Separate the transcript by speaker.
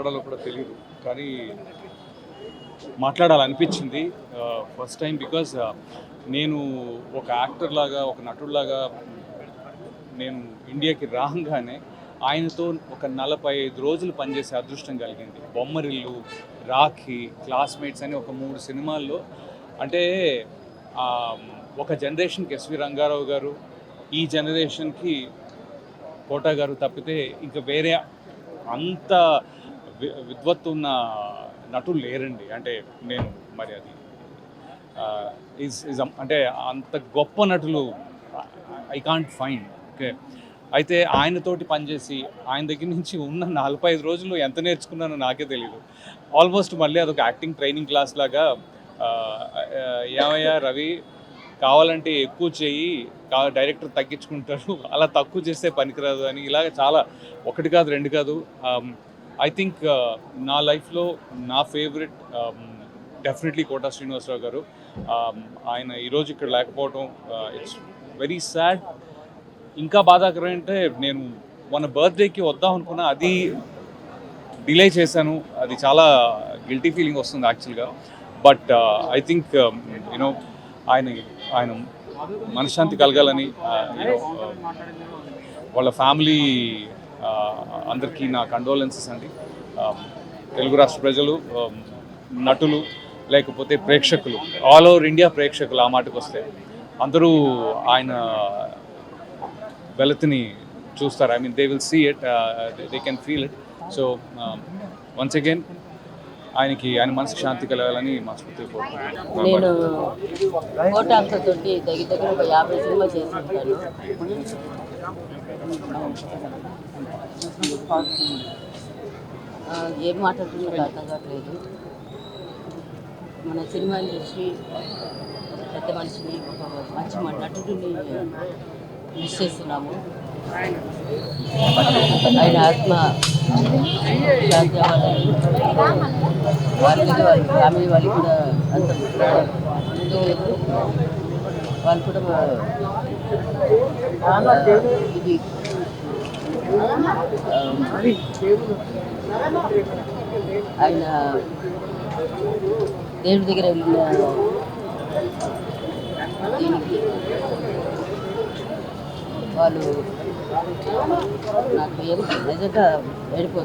Speaker 1: మాట్లాడాలో కూడా తెలియదు కానీ మాట్లాడాలనిపించింది. ఫస్ట్ టైం బికాజ్ నేను ఒక యాక్టర్ లాగా ఒక నటుడిలాగా నేను ఇండియాకి రాగానే ఆయనతో ఒక నలభై ఐదు రోజులు పనిచేసే అదృష్టం కలిగింది. బొమ్మరిల్లు రాఖీ క్లాస్మేట్స్ అని ఒక మూడు సినిమాల్లో. అంటే ఒక జనరేషన్కి ఎస్వి రంగారావు గారు ఈ జనరేషన్కి కోటా గారు తప్పితే ఇంకా వేరే అంత వి- విద్వత్తు ఉన్న నటులు లేరండి. అంటే నేను మరి అది ఈజ్ ఈజ్ అంటే అంత గొప్ప నటులు ఐ కాంట్ ఫైండ్ ఓకే. అయితే ఆయనతోటి పనిచేసి ఆయన దగ్గర నుంచి ఉన్న నలభై ఐదు రోజులు ఎంత నేర్చుకున్నానో నాకే తెలియదు ఆల్మోస్ట్ మళ్ళీ అదొక యాక్టింగ్ ట్రైనింగ్ క్లాస్ లాగా ఏమయ్యా రవి కావాలంటే ఎక్కువ చేయి కా డైరెక్టర్ తగ్గించుకుంటారు అలా తక్కువ చేస్తే పనికిరాదు అని ఇలాగ చాలా ఒకటి కాదు రెండు కాదు ఐ థింక్ uh, నా లైఫ్లో నా ఫేవరెట్ డెఫినెట్లీ కోటా శ్రీనివాసరావు గారు. Um, ఆయన ఈరోజు ఇక్కడ లేకపోవడం ఇట్స్ వెరీ సాడ్ ఇంకా బాధాకరం అంటే నేను మన బర్త్డేకి వద్దాం అనుకున్నా అది డిలే చేశాను. అది చాలా గిల్టీ ఫీలింగ్ వస్తుంది యాక్చువల్గా బట్ ఐ థింక్ యూనో ఆయన ఆయన మనశ్శాంతి కలగాలని uh, um, వాళ్ళ ఫ్యామిలీ అందరికీ నా కండోలెన్సెస్ అండి. తెలుగు రాష్ట్ర ప్రజలు నటులు లేకపోతే ప్రేక్షకులు ఆల్ ఓవర్ ఇండియా ప్రేక్షకులు ఆ మాటకు వస్తే అందరూ ఆయన వెలతిని చూస్తారు. I mean they will see it they can feel it so once again ఆయనకి ఆయన మనసుకు శాంతి కలగాలని మనస్ఫూర్తిగా కోరుకుంటున్నాను.
Speaker 2: నేను కోటాంతో తోటి దగ్గర దగ్గర ఒక యాభై సినిమా చేసి ఉంటాను ఏం మాట్లాడుతున్నా అర్థం కావట్లేదు. మన సినిమా ఇండస్ట్రీ పెద్ద మనిషిని ఒక మంచి నటుడిని మిస్ చేస్తున్నాము. ఆయన ఆత్మ శాంతి అవ్వాలని వాళ్ళకి వాళ్ళ ఫ్యామిలీ వాళ్ళు కూడా అంత వాళ్ళు కూడా ఇది ఆయన దేవుడి దగ్గర వెళ్ళిన వాళ్ళు నాకు ఏం నిజంగా ఏడుపు